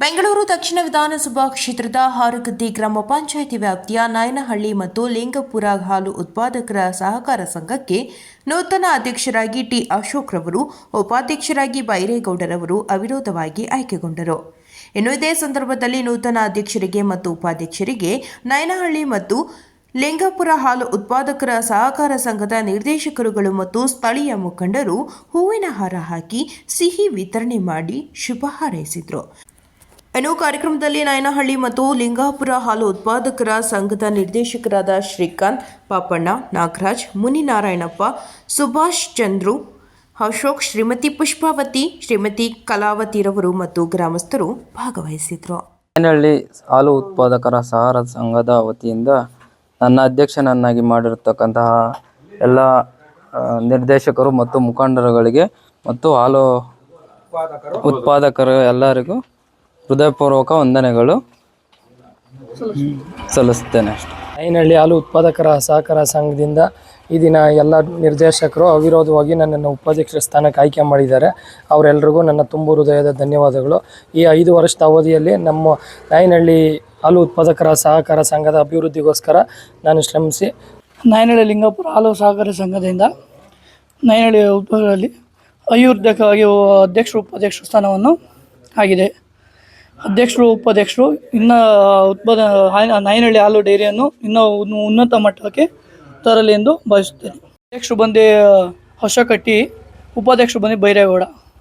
ಬೆಂಗಳೂರು ದಕ್ಷಿಣ ವಿಧಾನಸಭಾ ಕ್ಷೇತ್ರದ ಹಾರುಗದ್ದಿ ಗ್ರಾಮ ಪಂಚಾಯಿತಿ ವ್ಯಾಪ್ತಿಯ ನಾಯನಹಳ್ಳಿ ಮತ್ತು ಲಿಂಗಪುರ ಹಾಲು ಉತ್ಪಾದಕರ ಸಹಕಾರ ಸಂಘಕ್ಕೆ ನೂತನ ಅಧ್ಯಕ್ಷರಾಗಿ ಟಿ ಅಶೋಕ್ ರವರು, ಉಪಾಧ್ಯಕ್ಷರಾಗಿ ಬೈರೇಗೌಡರವರು ಅವಿರೋಧವಾಗಿ ಆಯ್ಕೆಗೊಂಡರು. ಇನ್ನು ಇದೇ ಸಂದರ್ಭದಲ್ಲಿ ನೂತನ ಅಧ್ಯಕ್ಷರಿಗೆ ಮತ್ತು ಉಪಾಧ್ಯಕ್ಷರಿಗೆ ನಯನಹಳ್ಳಿ ಮತ್ತು ಲಿಂಗಪುರ ಹಾಲು ಉತ್ಪಾದಕರ ಸಹಕಾರ ಸಂಘದ ನಿರ್ದೇಶಕರುಗಳು ಮತ್ತು ಸ್ಥಳೀಯ ಮುಖಂಡರು ಹೂವಿನ ಹಾರ ಹಾಕಿ ಸಿಹಿ ವಿತರಣೆ ಮಾಡಿ ಶುಭ ಹಾರೈಸಿದರು. ಇನ್ನು ಕಾರ್ಯಕ್ರಮದಲ್ಲಿ ನಾಯನಹಳ್ಳಿ ಮತ್ತು ಲಿಂಗಾಪುರ ಹಾಲು ಉತ್ಪಾದಕರ ಸಂಘದ ನಿರ್ದೇಶಕರಾದ ಶ್ರೀಕಾಂತ್ ಪಾಪಣ್ಣ, ನಾಗರಾಜ್, ಮುನಿನಾರಾಯಣಪ್ಪ, ಸುಭಾಷ್ ಚಂದ್ರು, ಅಶೋಕ್ ಶ್ರೀಮತಿ ಪುಷ್ಪಾವತಿ, ಶ್ರೀಮತಿ ಕಲಾವತಿರವರು ಮತ್ತು ಗ್ರಾಮಸ್ಥರು ಭಾಗವಹಿಸಿದರು. ನಾಯನಹಳ್ಳಿ ಹಾಲು ಉತ್ಪಾದಕರ ಸಹಾರ ಸಂಘದ ವತಿಯಿಂದ ನನ್ನ ಅಧ್ಯಕ್ಷನನ್ನಾಗಿ ಮಾಡಿರತಕ್ಕಂತಹ ಎಲ್ಲ ನಿರ್ದೇಶಕರು ಮತ್ತು ಮುಖಂಡರುಗಳಿಗೆ ಮತ್ತು ಹಾಲು ಉತ್ಪಾದಕರು ಎಲ್ಲರಿಗೂ ಹೃದಯಪೂರ್ವಕ ವಂದನೆಗಳು ಸಲ್ಲಿಸ್ತೇನೆ ಅಷ್ಟೆ. ಐನಹಳ್ಳಿ ಹಾಲು ಉತ್ಪಾದಕರ ಸಹಕಾರ ಸಂಘದಿಂದ ಈ ದಿನ ಎಲ್ಲ ನಿರ್ದೇಶಕರು ಅವಿರೋಧವಾಗಿ ನನ್ನನ್ನು ಉಪಾಧ್ಯಕ್ಷ ಸ್ಥಾನಕ್ಕೆ ಆಯ್ಕೆ ಮಾಡಿದ್ದಾರೆ. ಅವರೆಲ್ಲರಿಗೂ ನನ್ನ ತುಂಬು ಹೃದಯದ ಧನ್ಯವಾದಗಳು. ಈ ಐದು ವರ್ಷದ ಅವಧಿಯಲ್ಲಿ ನಮ್ಮ ನಾಯನಹಳ್ಳಿ ಹಾಲು ಉತ್ಪಾದಕರ ಸಹಕಾರ ಸಂಘದ ಅಭಿವೃದ್ಧಿಗೋಸ್ಕರ ನಾನು ಶ್ರಮಿಸಿ ನಾಯನಹಳ್ಳಿ ಲಿಂಗಾಪುರ ಹಾಲು ಸಹಕಾರ ಸಂಘದಿಂದ ನಾಯನಹಳ್ಳಿ ಉದ್ಯೋಗಗಳಲ್ಲಿ ಅಯೋಧ್ಯಕವಾಗಿ ಅಧ್ಯಕ್ಷರು ಉಪಾಧ್ಯಕ್ಷ ಸ್ಥಾನವನ್ನು ಆಗಿದೆ. ಅಧ್ಯಕ್ಷರು, ಉಪಾಧ್ಯಕ್ಷರು, ಇನ್ನು ಉತ್ಪಾದ ನಾಯನಹಳ್ಳಿ ಹಾಲು ಡೈರಿಯನ್ನು ಇನ್ನೂ ಉನ್ನತ ಮಟ್ಟಕ್ಕೆ ತರಲಿ ಎಂದು ಭಾವಿಸುತ್ತೇನೆ. ಅಧ್ಯಕ್ಷರು ಬಂದು ಹೊಸಕಟ್ಟಿ ಉಪಾಧ್ಯಕ್ಷರು ಬಂದು ಬೈರೇಗೌಡ